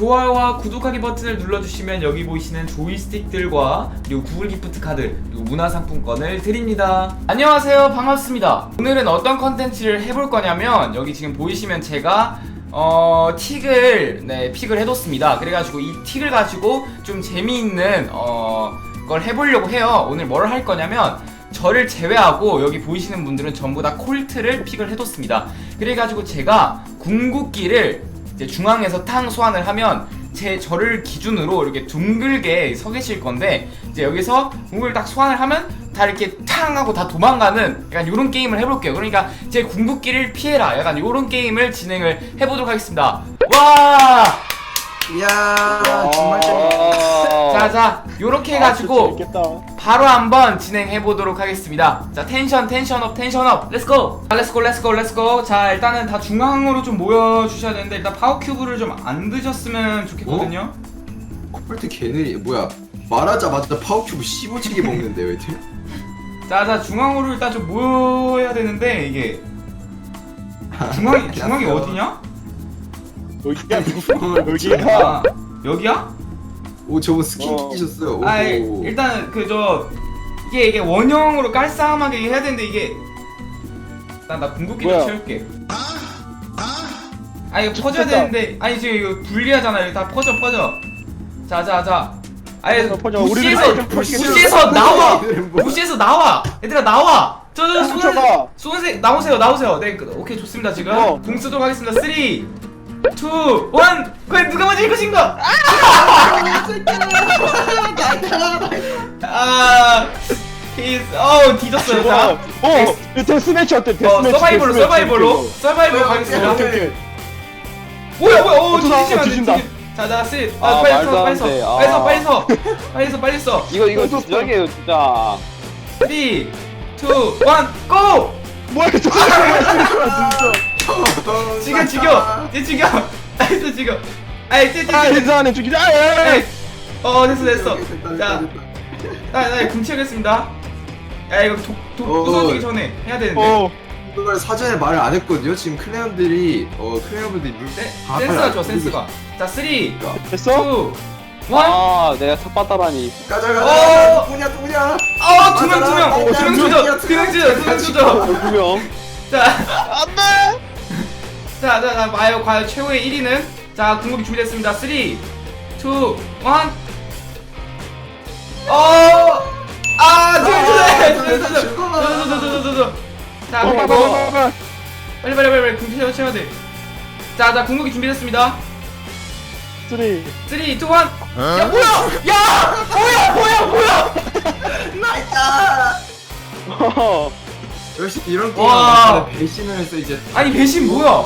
좋아요와 구독하기 버튼을 눌러주시면 여기 보이시는 조이스틱들과 그리고 구글 기프트 카드 그리고 문화상품권을 드립니다. 안녕하세요 반갑습니다. 오늘은 어떤 컨텐츠를 해볼 거냐면 여기 지금 보이시면 제가 어 틱을 네 픽을 해뒀습니다. 그래가지고 이 틱을 가지고 좀 재미있는 어 걸 해보려고 해요. 오늘 뭘 할 거냐면 저를 제외하고 여기 보이시는 분들은 전부 다 콜트를 픽을 해뒀습니다. 그래가지고 제가 궁극기를 이제 중앙에서 탕 소환을 하면 제 저를 기준으로 이렇게 둥글게 서 계실 건데 이제 여기서 궁극을 딱 소환을 하면 다 이렇게 탕 하고 다 도망가는 약간 이런 게임을 해볼게요. 그러니까 제 궁극기를 피해라. 약간 이런 게임을 진행을 해보도록 하겠습니다. 와! 이야 정말 재밌다 자자 요렇게 해가지고 재밌겠다. 바로 한번 진행해 보도록 하겠습니다. 자, 텐션, 텐션 업, 텐션 업. 렛츠 고. 자, 렛츠 고, 렛츠 고, 렛츠 고. 자, 일단은 다 중앙으로 좀 모여 주셔야 되는데 일단 파워 큐브를 좀 안 드셨으면 좋겠거든요. 콜트 개느리 뭐야 말하자마자 파워큐브 15치기 먹는데 왜 이렇게 자, 자, 중앙으로 일단 좀 모여야 되는데 이게 중앙이 중앙이 어디냐? 여기야 여기야. 아, 여기야? 오 저분 스킨 어. 끼셨어요. 아, 일단 그저 이게 이게 원형으로 깔쌈하게 해야 되는데 이게 일단 나 궁극기 좀 뭐야? 채울게. 아 이거 퍼져야 좋겠다. 되는데 아니 지금 이거 분리하잖아 이거 다 퍼져 퍼져. 자자자. 아니 퍼져, 부시에서 퍼지게 부시에서 나와. 부시에서 나와. 얘들아 나와. 저저 훔쳐봐. 쏘는 나오세요 나오세요. 네 그, 오케이 좋습니다 지금. 어. 궁 쓰도록 하겠습니다. 3 2 1 과연 누가 먼저 일 것인가? 아, 히스, 어 뒤졌어요. 자, 어, 이 데스매치 어때? 어, 데스매치. 서바이벌로, 데스매치. 서바이벌로, 서바이벌 어, 가겠습니다. 오케이 오케이. 뭐야, 뭐야, 어, 어, 뒤지면 안 돼, 뒤진다. 뒤지- 자, 자, 씨, 아, 아, 빨리 말도 서, 안 빨리 서, 돼. 빨리 서, 아. 빨리 서, 빨리 서, 빨리 서. 이거 이거 어. 주작이에요 진짜 3, 2, 1, 고! 뭐야 저 진짜. 지금 죽여, 이제 죽여, 나이스 죽여. 아이, 찌, 찌, 아 찌. 괜찮아 죽이자. 아, 아, 에이, 어, 됐어, 됐어. 자, 됐다, 됐다. 나, 나 궁치하겠습니다. 야, 이거 독, 독, 어. 부서지기 전에 해야 되는데. 어. 이걸 사전에 말을 안 했거든요 지금 클레온들이 어 클레온들이 물 세, 다 센스가 좋아, 안 센스가. 자, 3, 2, 1. 됐어? 아 내가 삭봤다라니 가자 어. 가자 누구냐 누구냐 어, 두 명, 두 명, 맞아라. 두명 어, 주죠, 두두명 명, 주죠, 두명두 주죠. 분명 자, 안돼. 자, 자, 자, 마요, 과연 최후의 1위는? 자, 궁극기 준비됐습니다. 3, 2, 1. 어! 아, 저, 저, 저. 자, 어, 그리고, 빨리 빨리 빨리. 빨리, 채워, 채워야 돼. 자, 자, 궁극기 준비됐습니다. 쓰리. 3, 2, 1. 야, 뭐야! 야! 뭐야, 뭐야, 뭐야! 어. 역시 이런 와. 게임은 배신을 해서 이제 아니, 배신 뭐야?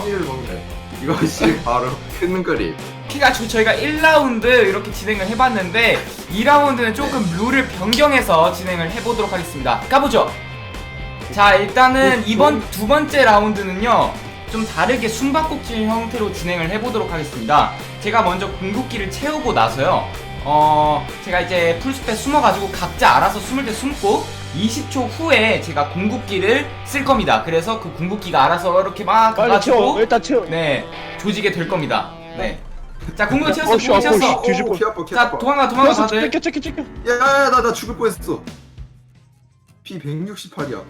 이것이 바로 큰 그림 키가 저- 저희가 1라운드 이렇게 진행을 해봤는데 2라운드는 조금 룰을 변경해서 진행을 해보도록 하겠습니다. 가보죠. 자 일단은 이번 두 번째 라운드는요 좀 다르게 숨바꼭질 형태로 진행을 해보도록 하겠습니다. 제가 먼저 궁극기를 채우고 나서요. 어 제가 이제 풀숲에 숨어가지고 각자 알아서 숨을 때 숨고 20초 후에 제가 궁극기를 쓸 겁니다. 그래서 그 궁극기가 알아서 이렇게 막 빨리 채워. 일단 채워. 네, 조지게 될 겁니다. 네. 자, 궁극기 채웠어, 어씨, 궁극기 채웠어. 오, 뻔. 키 아파 키 자, 아파 도망가, 도망가, 다들. 뺏겨. 야야야 나, 나 죽을 뻔했어 피 168이야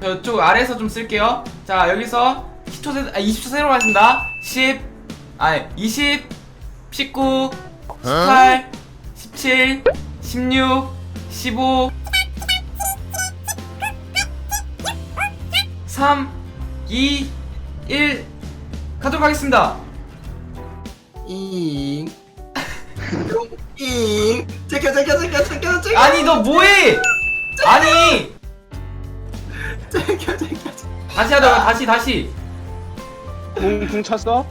저쪽 아래에서 좀 쓸게요. 자, 여기서 10초 세, 아, 20초 세로 가신다. 10, 아니, 20, 19, 18, 17, 16, 15, 3, 2, 1, 가도록 하겠습니다. 잉 잉 제껴 제껴 제껴 제껴 제껴 아니, 너 뭐해? 아니! 제껴 제껴 다시 하다가 다시, 다시. 궁궁 찼어?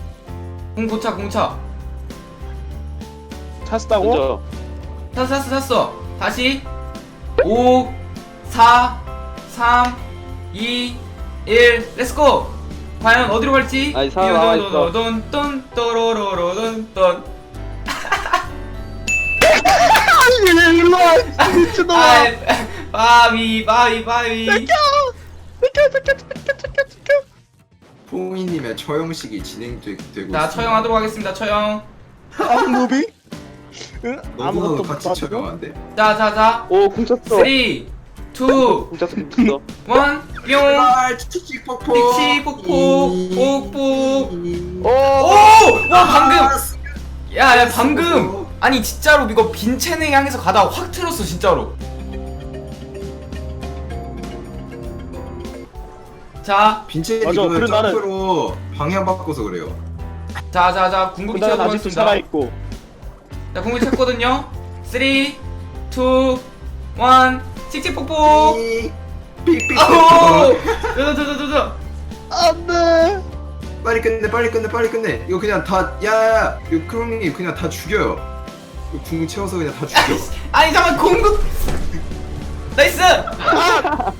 공고차, 공차. 찼다고? 먼저 샀어 샀어 샀어 다시 5 4 3 2 1 렛츠고 과연 어디로 갈지 아니, 사람 나와 있어. 뚠뚠 또로로로돈 돈 아니 일로 와. 미친놈아. 바위 바위 바위. 포이님의 처형식이 진행되고 자 처형하도록 하겠습니다 처형? 응? 너무나도 같이 돼? 자자자 오, 궁 쳤어. 3 2 1궁 쳤어, 궁 쳤어. 뿅. 칙칙 폭포. 픽치 폭포 폭폭 오! 오! 와 방금! 야, 야 방금! 아니 진짜로 이거 빈첸을 향해서 가다가 확 틀었어 진짜로. 자, 빈첸이 맞아, 그거 그래, 나는- 점프로 방향 바꿔서 그래요. 자, 자, 자, 궁극기 채워 아직도 보겠습니다. 살아있고. 자, 궁극기 쳤거든요. 3, 2, 1, 칙칙폭폭. 삑삑 아오! 저저저저저. 안돼 빨리 끝내 빨리 끝내 빨리 끝내 이거 그냥 다 야야야 이거 크롱님 그냥 다 죽여요 이거 궁 채워서 그냥 다 죽여 아니 잠깐 궁극. 나이스.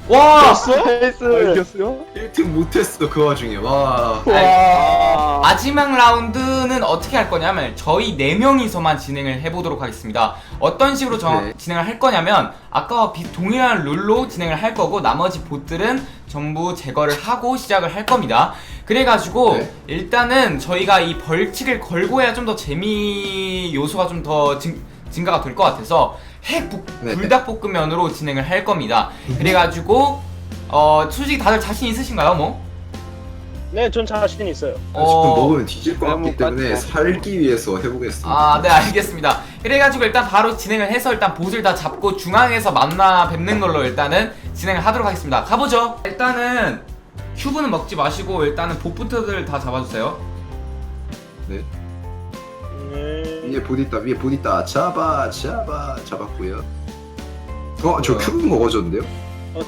와. 이겼어? 나이스. 아, 이겼어요? 1등 못했어 그 와중에 와 와. 마지막 라운드는 어떻게 할 거냐면 저희 네 명이서만 진행을 해보도록 하겠습니다. 어떤 식으로 저- 네. 진행을 할 거냐면 아까와 비, 동일한 룰로 진행을 할 거고 나머지 보들은 전부 제거를 하고 시작을 할 겁니다. 그래가지고 네. 일단은 저희가 이 벌칙을 걸고 해야 좀 더 재미 요소가 좀 더 증가가 될 것 같아서 핵 부- 네. 불닭볶음면으로 진행을 할 겁니다. 그래가지고 어 솔직히 다들 자신 있으신가요, 뭐? 네 전 자신 있어요 지금 어, 먹으면 뒤질 것 같기 때문에 살기 위해서 해보겠습니다 아, 네, 알겠습니다. 그래가지고 일단 바로 진행을 해서 일단 보스를 다 잡고 중앙에서 만나 뵙는 걸로 일단은 진행을 하도록 하겠습니다. 가보죠. 일단은 큐브는 먹지 마시고 일단은 복부터들 다 잡아주세요. 네네 위에 봇 있다 위에 봇 있다 잡아 잡아 잡았고요 어저 뭐야? 큐브 먹어줬는데요? 어,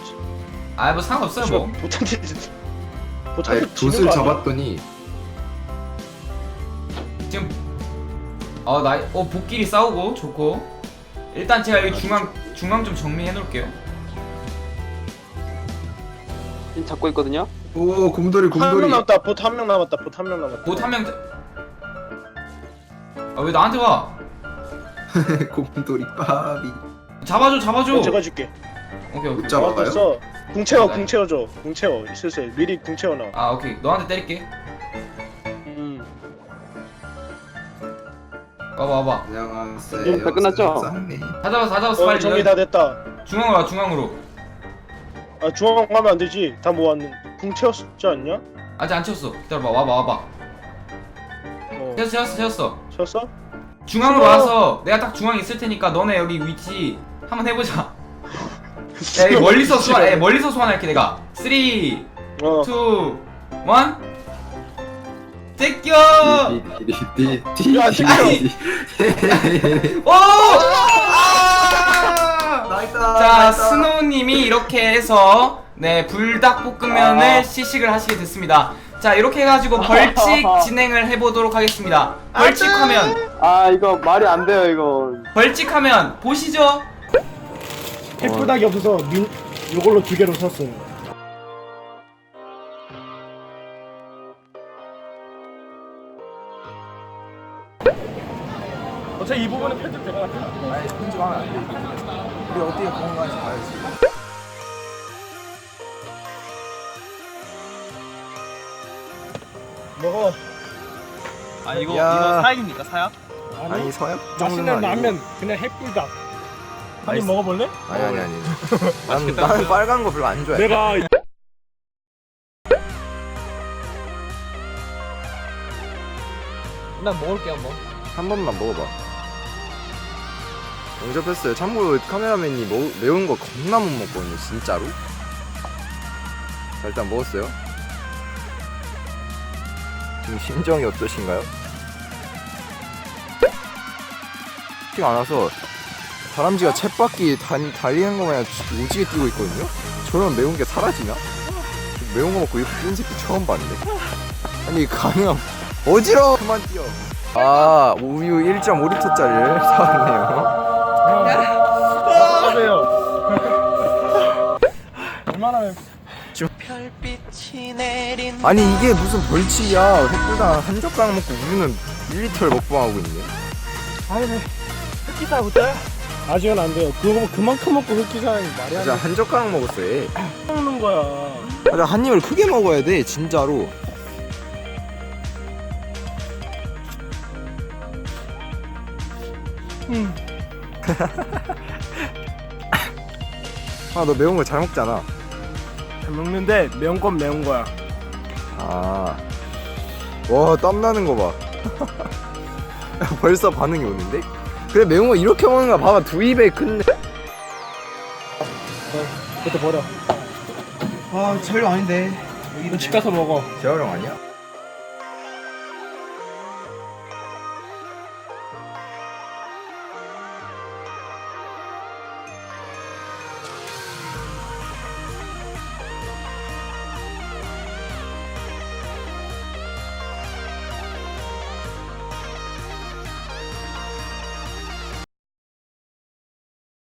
아, 뭐 상관없어요, 뭐. 보탄티 아니 보탄티 돛을 잡았더니 지금 어, 나, 어, 복끼리 싸우고 좋고. 일단 제가 여기 중앙 중앙 좀 정리해 놓을게요. 잡고 있거든요. 오 곰돌이 한명 곰돌이 남았다 보트 한명 남았다 보트 한명 남았다 봇한 명. 아, 왜 나한테 와? 곰돌이 빠비 잡아줘, 잡아줘. 네, 제가 줄게 오케이, 오케이. 못 잡아. 잡아봐요? 됐어 궁 채워 네. 궁 채워줘 궁 채워 슬슬 미리 궁 채워놔 아, 오케이. 너한테 때릴게. 음 와봐, 와봐. 안녕하세요 음, 다 끝났죠? 쌍님. 다 잡았어, 다 잡았어. 어, 빨리 정리 다 됐다 중앙으로 와, 중앙으로. 아 중앙 가면 안 되지 다 모았는 궁 채웠지 않냐? 아직 안 채웠어. 기다려봐, 와봐, 와봐. 어 채웠어, 채웠어, 채웠어. 채웠어? 중앙으로 채워. 와서 내가 딱 중앙에 있을 테니까 너네 여기 위치 한번 해보자. 야, 여기 멀리서 소환, 야, 멀리서 소환할게 내가. 3, 2, 어 1. 제껴! 야. 오! 아! 자, 스노우님이 이렇게 해서 네 불닭볶음면을 아. 시식을 하시게 됐습니다. 자, 이렇게 해가지고 벌칙 진행을 해보도록 하겠습니다. 벌칙하면 아, 이거 말이 안 돼요, 이거. 벌칙하면 보시죠. 핵불닭이 없어서 민 요걸로 두 개로 샀어요 어차피 이 부분은 편집 제가 할게요 아니 편집 하면 안 돼. 우리 어떻게 공간에서 봐야지. 먹어 아 이거 야. 이거 사약입니까 사약? 아니 서약 맛있는 아니고. 라면 그냥 핵불닭 한 입 맛있- 먹어볼래? 아니 아니 아니. 난 맛있겠다, 그죠? 빨간 거 별로 안 좋아해. 내가 난 먹을게 한번. 한 번만 먹어봐. 영접했어요. 참고로 카메라맨이 뭐, 매운 거 겁나 못 먹거든요, 진짜로. 자, 일단 먹었어요. 지금 심정이 어떠신가요? 안 와서 다람쥐가 챗바퀴 달, 달리는 거 마냥 오지게 뛰고 있거든요? 저런 매운 게 사라지나? 매운 거 먹고 이렇게 새끼 처음 봤는데? 아니 가능함 어지러워 그만 뛰어 아 우유 1.5리터짜리를 사왔네요 얼마나 아니 이게 무슨 벌칙이야. 햇불당 한 젓가락 먹고 우유는 1리터를 먹방하고 있네. 아니네. 흑기사부터? 아직은 안 돼요. 그거 그만큼 먹고 흑기사는 말이 안 진짜 돼한 젓가락 먹었어 얘. 먹는 거야. 맞아 한 입을 크게 먹어야 돼 진짜로. 아너 매운 거 잘 먹잖아 잘 먹는데 매운 건 매운 거야. 아. 와, 땀 나는 거 봐. 벌써 반응이 오는데? 그래, 매운 거 이렇게 먹는 거 봐봐. 두 입에 큰. 그것도 버려. 아, 저희 아닌데. 너집 가서 먹어. 재활용 아니야?